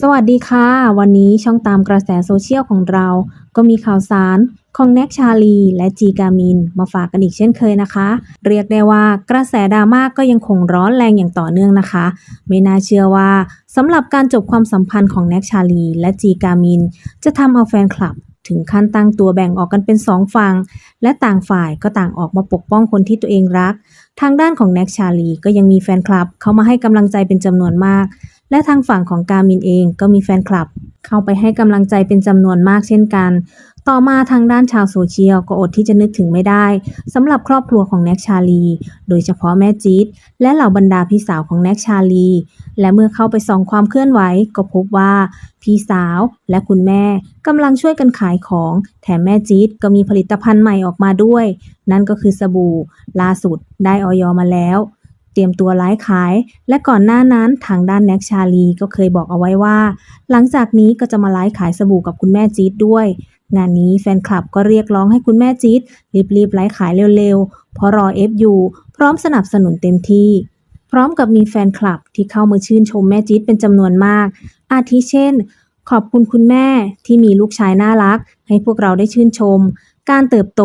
สวัสดีค่ะ วันนี้ช่องตามกระแสโซเชียลของเรา ก็มีข่าวสารของแน็กชาลีและจีกามิน มาฝากกันอีกเช่นเคยนะคะ เรียกได้ว่ากระแสดราม่าก็ยังคงร้อนแรงอย่างต่อเนื่องนะคะ ไม่น่าเชื่อว่าสำหรับการจบความสัมพันธ์ของแน็กชาลีและจีกามิน จะทำเอาแฟนคลับถึงขั้นตั้งตัวแบ่งออกกันเป็นสองฝั่งและต่างฝ่ายก็ต่างออกมาปกป้องคนที่ตัวเองรัก ทางด้านของแน็กชาลีก็ยังมีแฟนคลับ เข้ามาให้กำลังใจเป็นจำนวนมาก และทางฝั่งของกามินเองก็มีแฟนคลับ เข้าไปให้กำลังใจเป็นจำนวนมากเช่นกัน ต่อมาทางด้านชาวโซเชียลก็อดที่จะนึกถึงไม่ได้สำหรับครอบครัวของแน็กชาลี โดยเฉพาะแม่จี๊ดและเหล่าบรรดาพี่สาวของแน็กชาลี และเมื่อเข้าไปส่องความเคลื่อนไหวก็พบว่าพี่สาวและคุณแม่กำลังช่วยกันขายของ แถมแม่จี๊ดก็มีผลิตภัณฑ์ใหม่ออกมาด้วย นั่นก็คือสบู่ล่าสุดได้ออยมาแล้ว เตรียมตัวไลฟ์ขาย และก่อนหน้านั้นทางด้านแน็กชาลีก็เคยบอกเอาไว้ว่า หลังจากนี้ก็จะมาไลฟ์ขายสบู่กับคุณแม่จี๊ดด้วย งานนี้แฟนคลับก็เรียกร้องให้คุณแม่จี๊ดรีบๆไลฟ์ขายเร็วๆ เพราะรอเอฟอยู่พร้อมสนับสนุนเต็มที่ พร้อมกับมีแฟนคลับที่เข้ามาชื่นชมแม่จี๊ดเป็นจำนวนมาก อาทิเช่น ขอบคุณคุณแม่ที่มีลูกชายน่ารัก ให้พวกเราได้ชื่นชม การเติบโต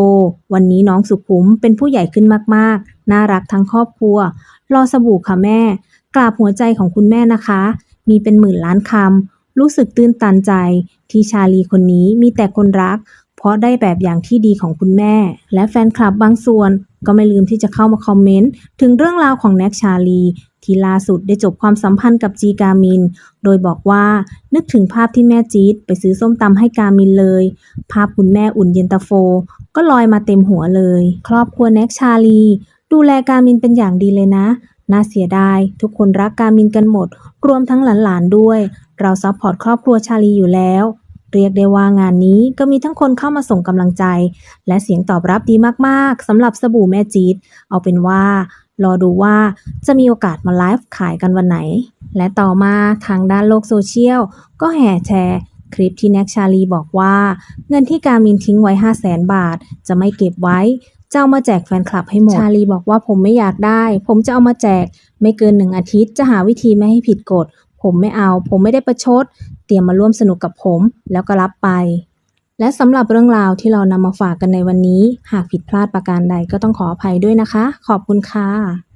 วันนี้น้องสุขุมเป็นผู้ใหญ่ขึ้นมากๆ น่ารักทั้งครอบครัว รอสบู่ค่ะแม่ กราบหัวใจของคุณแม่นะคะ มีเป็นหมื่นล้านคำ รู้สึกตื้นตันใจ ที่ชาลีคนนี้มีแต่คนรัก เพราะได้แบบอย่างที่ดีของคุณแม่ และแฟนคลับบางส่วน ก็ไม่ลืมที่จะเข้ามาคอมเมนต์ ถึงเรื่องราวของแน็กชาลี ที่ล่าสุดได้จบความสัมพันธ์กับจีกามิน โดยบอกว่านึกถึงภาพที่แม่จี๊ดไปซื้อส้มตำให้กามินเลย ภาพคุณแม่อุ่นเย็นตาโฟ ก็ลอยมาเต็มหัวเลย ครอบครัวแน็กชาลี ดูแลกามินเป็นอย่างดีเลยนะ น่าเสียดาย ทุกคนรักกามินกันหมด รวมทั้งหลานๆด้วย เราซัพพอร์ตครอบครัวชาลีอยู่แล้วเรียกได้ว่างานนี้ก็มีทั้งคนเข้ามาส่งกำลังใจ และเสียงตอบรับดีมากๆสำหรับสบู่แม่จีดเอาเป็นว่า รอดูว่าจะมีโอกาสมาไลฟ์ขายกันวันไหน และต่อมาทางด้านโลกโซเชียล ก็แห่แชร์ คลิปที่แน็กชาลีบอกว่า เงินที่การมินทิ้งไว้ 5 0 0แสนบาท จะไม่เก็บไว้ จะเอามาแจกแฟนคลับให้หมด ชาลีบอกว่าผมไม่อยากได้ ผมจะเอามาแจก ไม่เกินหนึ่งอาทิตย์จะหาวิธีไม่ให้ผิดกฎ ผมไม่เอา ผมไม่ได้ประชด เตรียมมาร่วมสนุกกับผม แล้วก็รับไป และสำหรับเรื่องราวที่เรานำมาฝากกันในวันนี้ หากผิดพลาดประการใดก็ต้องขออภัยด้วยนะคะ ขอบคุณค่ะ